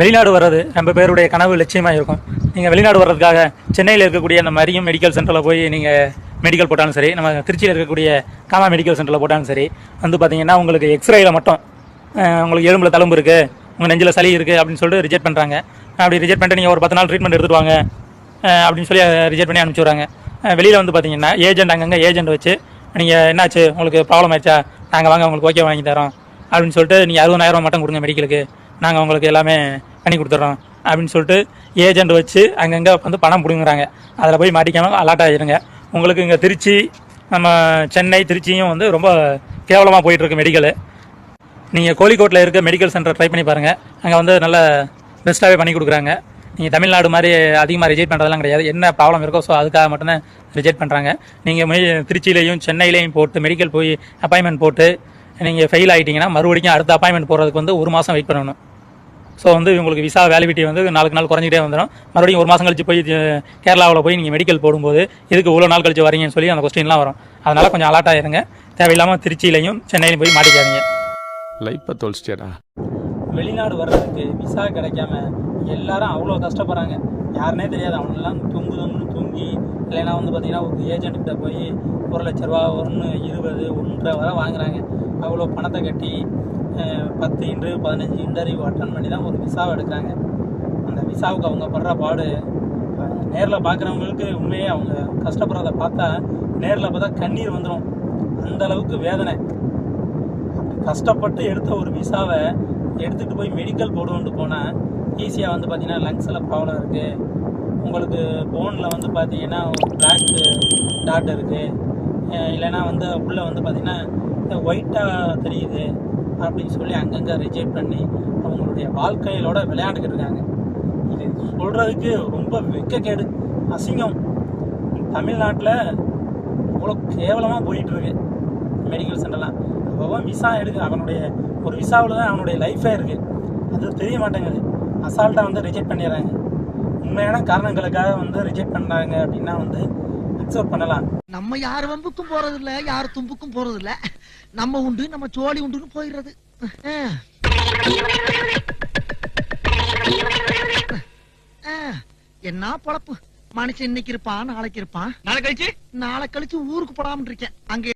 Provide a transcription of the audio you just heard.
வெளிநாடு வர்றது நம்ம பேருடைய கனவு லட்சியமாக இருக்கும் நீங்கள் வெளிநாடு வர்றதுக்காக சென்னையில் இருக்கக்கூடிய அந்த மரியம் மெடிக்கல் சென்டரில் போய் நீங்கள் மெடிக்கல் போட்டாலும் சரி நம்ம திருச்சியில் இருக்கக்கூடிய காமா மெடிக்கல் சென்டரில் போட்டாலும் சரி வந்து பார்த்தீங்கன்னா உங்களுக்கு எக்ஸ்ரேயில் மட்டும் உங்களுக்கு எலும்பில் தழும்பு இருக்குது உங்கள் நெஞ்சில் சளி இருக்குது அப்படின்னு சொல்லிட்டு ரிஜெக்ட் பண்ணுறாங்க அப்படி ரிஜெக்ட் பண்ணிட்டு நீங்கள் ஒரு பத்து நாள் ட்ரீட்மெண்ட் எடுத்துட்டு வாங்க அப்படின்னு சொல்லி ரிஜெக்ட் பண்ணி அனுப்பிச்சி விட்றாங்க. வெளியில் வந்து பார்த்தீங்கன்னா ஏஜென்ட் அங்கங்கே ஏஜென்ட் வச்சு நீங்கள் என்னாச்சு உங்களுக்கு ப்ராப்ளம் ஆயிடுச்சா? நாங்கள் வாங்க உங்களுக்கு ஓகே வாங்கி தரோம் அப்படின்னு சொல்லிட்டு நீங்கள் அறுபதாயிரம் மட்டும் கொடுங்க மெடிக்கலுக்கு நாங்கள் உங்களுக்கு எல்லாமே பண்ணி கொடுத்துட்றோம் அப்படின்னு சொல்லிட்டு ஏஜென்ட் வச்சு அங்கங்கே வந்து பணம் பிடுங்குறாங்க. அதில் போய் மாட்டிக்காமல் அலாட் ஆகிடுங்க உங்களுக்கு இங்கே திருச்சி நம்ம சென்னை திருச்சியும் வந்து ரொம்ப கேவலமாக போயிட்டுருக்கு மெடிக்கலு நீங்கள் கோழிக்கோட்டில் இருக்க மெடிக்கல் சென்டர் ட்ரை பண்ணி பாருங்கள் அங்கே வந்து நல்ல பெஸ்ட்டாகவே பண்ணி கொடுக்குறாங்க. நீங்கள் தமிழ்நாடு மாதிரி அதிகமாக ரிஜெக்ட் பண்ணுறதெல்லாம் கிடையாது. என்ன ப்ராப்ளம் இருக்கோ ஸோ அதுக்காக மட்டும்தான் ரிஜெக்ட் பண்ணுறாங்க நீங்கள் திருச்சியிலையும் சென்னையிலையும் போட்டு மெடிக்கல் போய் அப்பாயின்மெண்ட் போட்டு நீங்கள் ஃபெயில் ஆகிட்டீங்கன்னா மறுபடியும் அடுத்த அப்பாயின்மெண்ட் போகிறதுக்கு வந்து ஒரு மாதம் வெயிட் பண்ணணும். ஸோ வந்து உங்களுக்கு விசா வேலிடிட்டி வந்து நாளுக்கு நாள் குறைஞ்சிட்டே வந்துடும் மறுபடியும் ஒரு மாதம் கழிச்சு போய் கேரளாவில் போய் நீங்கள் மெடிக்கல் போடும்போது இதுக்கு இவ்வளோ நாள் கழிச்சு வரீங்கன்னு சொல்லி அந்த கொஸ்டின்லாம் வரும். அதனால் கொஞ்சம் அலர்ட் ஆயிருங்க தேவையில்லாமல் திருச்சியிலையும் சென்னையிலையும் போய் மாட்டிக்காதீங்க. லைஃப்பை தொலைச்சிட்டியாடா? வெளிநாடு வர்றதுக்கு விசா கிடைக்காம எல்லாரும் அவ்வளோ கஷ்டப்படுறாங்க. யாருனே தெரியாது. அவனெல்லாம் தொங்கு தொங்குன்னு தூங்கி இல்லைன்னா வந்து பார்த்தீங்கன்னா ஒரு ஏஜென்ட் கிட்ட போய் ஒரு லட்ச ரூபா ஒன்று இருபது ஒன்றரை வரை வாங்குறாங்க. அவ்வளோ பணத்தை கட்டி பத்து இன்டர்வியூ பதினஞ்சு இன்டர்வியூ அட்டன் பண்ணி தான் ஒரு விசாவை எடுக்கிறாங்க. அந்த விசாவுக்கு அவங்க படுற பாடு நேரில் பார்க்குறவங்களுக்கு உண்மையே அவங்க கஷ்டப்படுறத பார்த்தா நேரில் பார்த்தா கண்ணீர் வந்துடும் அந்த அளவுக்கு வேதனை. கஷ்டப்பட்டு எடுத்த ஒரு விசாவை எடுத்துகிட்டு போய் மெடிக்கல் போடுவோன்ட்டு போனால் ஈஸியாக வந்து பார்த்தீங்கன்னா லங்ஸில் ப்ராப்ளம் இருக்குது உங்களுக்கு போனில் வந்து பார்த்தீங்கன்னா பிளாக் டாட் இருக்குது இல்லைன்னா வந்து உள்ளே வந்து பார்த்தீங்கன்னா ஒயிட்டாக தெரியுது. அப்படின்னு சொல்லி அங்கங்கே ரிஜெக்ட் பண்ணி அவங்களுடைய வாழ்க்கையிலோட விளையாண்டுக்கிட்டு இருக்காங்க. இது சொல்கிறதுக்கு ரொம்ப வெக்கக்கேடு அசிங்கம். தமிழ்நாட்டில் அவ்வளோ கேவலமாக போயிட்டுருக்கு மெடிக்கல் சென்டர்லாம் அவன் விசா எடுக்க அவனுடைய ஒரு விசாவில் தான் அவனுடைய லைஃபே இருக்குது அது தெரிய மாட்டேங்குது. அசால்ட்டாக வந்து ரிஜெக்ட் பண்ணிடுறாங்க. உண்மையான காரணங்களுக்காக வந்து ரிஜெக்ட் பண்ணுறாங்க அப்படின்னா வந்து அக்செப்ட் பண்ணலாம். நம்ம யார் வம்புக்கும் போறது இல்ல யார் தும்புக்கும் போறது இல்ல நம்ம உண்டு நம்ம சோழி உண்டுன்னு போயிடுறது. என்ன பொழப்பு? மனுஷன் இன்னைக்கு இருப்பான் நாளைக்கு இருப்பான். நாளை கழிச்சு? நாளை கழிச்சு ஊருக்கு போடாம இருக்கேன். அங்க